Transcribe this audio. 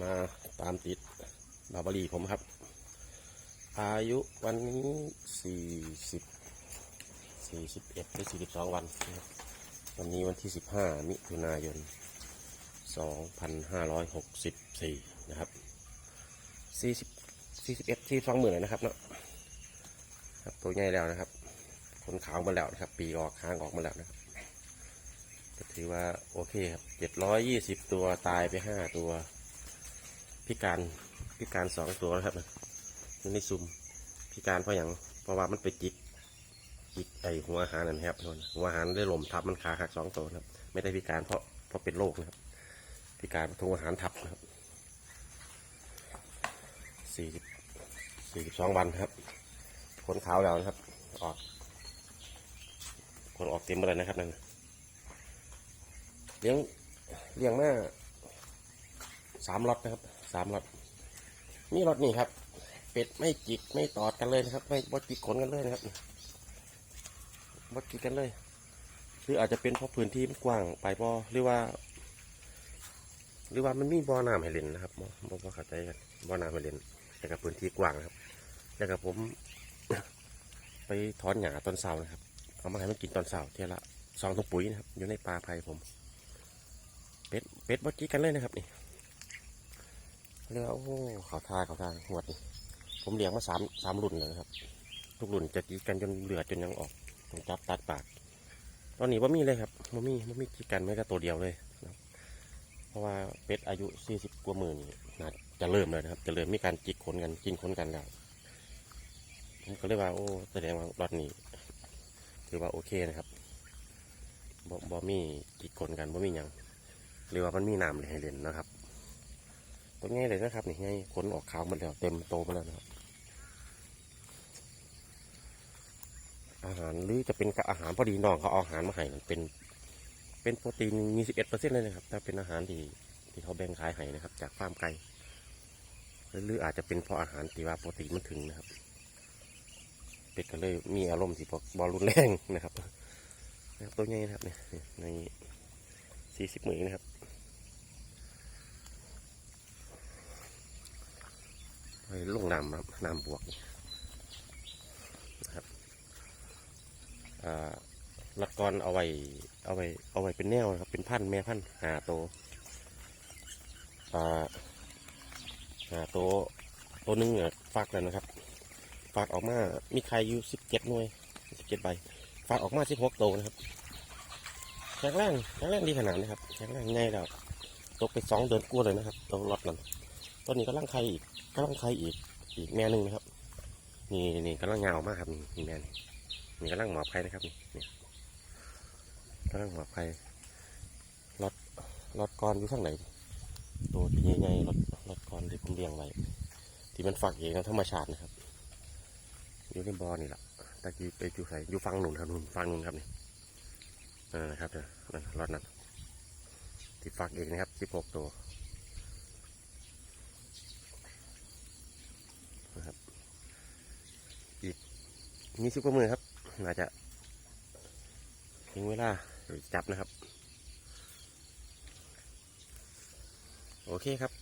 มาตามติดบาบารีผมครับ อายุวันนี้สี่สิบสี่สิบเอ็ดหรือสี่สิบสองวันนะครับวันนี้วันที่สิบห้ามิถุนายนสองพันห้าร้อยหกสิบสี่นะครับสี่สิบสี่สิบเอ็ดสี่สองหมื่นเลยนะครับเนาะครับตัวใหญ่แล้วนะครับขนขาวมาแล้วนะครับ ปีออกค้างออกมาแล้วนะครับก็ถือว่าโอเคครับเจ็ดร้อยยี่สิบตัวตายไปห้าตัว พิการพิการสองตัวนะครับอยู่ในซุ่มพิการเพราะอย่างเพราะว่ามันไปจิกจิกไอหัวอาหารนั่นครับน่นหัวอาหารได้ลมทับมันขาหักสองตัวครับ ไม่ได้พิการเพราะเพราะเป็นโรคนะครับ พิการเพราะถูกอาหารทับนะครับสี่สิบสี่สิบสองวันครับขนขาวแล้วนะครับ ออกขนออกเต็มหมดเลยนะครับนั่นเลี้ยงเลี้ยงแมาสามล็อตนะครับ สามล็อตนี่ล็อตนี่ครับ เป็ดไม่จิกไม่ตอดกันเลยนะครับ ไม่บดจิกขนกันเลยนะครับบดจิกกันเลย หรืออาจจะเป็นเพราะพื้นที่มันกว้างไปบ่หรือว่า หรือว่ามันมีบ่อน้ำให้เล่นนะครับบ่บ่เข้าใจกันบ่อน้ำให้เล่นแต่กับพื้นที่กว้างนะครับแต่กับผม ไปถอนหญ้าตอนเช้านะครับเอามาให้มันกินตอนเช้าเที่ยละสองถุงปุ๋ยนะครับอยู่ในป่าไผ่ผม เป็ดเป็ดบดจีกันเลยนะครับนี่ เรียกว่าโอ้เขาทาเขาทาหวดนี่ผมเลี้ยงมาสามสามรุ่นเลยครับ ทุกรุ่นจะจีกันจนเลือจนยังออกจับตัดปาก ตอนนี้ว่ามีเลยครับว่ามีว่ามีจีกันไม่ก็ตัวเดียวเลยนะเพราะว่าเป็ดอายุสี่สิบกว่าหมื่นน่าจะเริ่มเลยนะครับ จะเริ่มมีการจิกขนกันกินขนกันแล้วผมก็เลยว่าโอ้แสดงว่ารอดนี้ถือว่าโอเคนะครับบ่บ่มีจิกขนกันบ่มีหยังหรือว่ามันมีน้ำเลยให้เล่นนะครับ ตัวง่ายเลยนะครับนี่ง่ายขนออกขาวหมดแล้วเต็มโตไปแล้วนะครับ อาหารหรือจะเป็นกับอาหารพอดีน้องเขาเอาอาหารมาให้มันเป็น เป็นโปรตีนมีสิบเอ็ดเปอร์เซ็นต์เลยนะครับถ้าเป็นอาหารที่ที่เขาแบ่งขายให้นะครับ จากฟาร์มไก่หรืออาจจะเป็นเพราะอาหารที่ว่าโปรตีนมันถึงนะครับ เป็ดก็เลยมีอารมณ์ที่บอลรุนแรงนะครับ นะครับตัวใหญ่นะครับเนี่ยในสี่สิบหมื่นนะครับไปลง น้ำบวกนะครับอ่าลัดกรเอาไว้เอาไว้เอาไว้เป็นแนวนะครับ เป็นพันแม่พันหาโตวหาโตวตัวนึงเนี่ยฟักแล้วนะครับฝากออกมามีใครอยู่สิบเจ็ดหน่วยสิบเจ็ดใบฝากออกมาสิบหกโตวนะครับแข็งแรงแข็งแรงดีขนาดนี้ครับแข็งแรงง่ายแล้วตกไปสองเดือนกลัวเลยนะครับตัวรถนั้นตอนนี้กำลังไข่อีกกำลังไข่อีก อีกแม่หนึ่งนะครับ นี่นี่กำลังเงามากครับนี่แม่นี่นี่กำลังหมอบไข่นะครับนี่นี่กำลังหมอบไข่รถรถกรอยู่ข้างไหนตัวที่ใหญ่ๆรถรถกรที่ผมเลี้ยงไว้ที่มันฝักเองธรรมชาตินะครับอยู่ในบ่อนี่แหละตะกี้ไปอยู่ใส่อยู่ฟังหนุนครับนุนฟังหนุนครับนี่นะครับเดี๋ยวรดนั้นที่ฟักเองนะครับสิบหกตัวนะครับอีก มีสิบกว่ามือครับ น่าจะถึงเวลาจับนะครับ โอเคครับ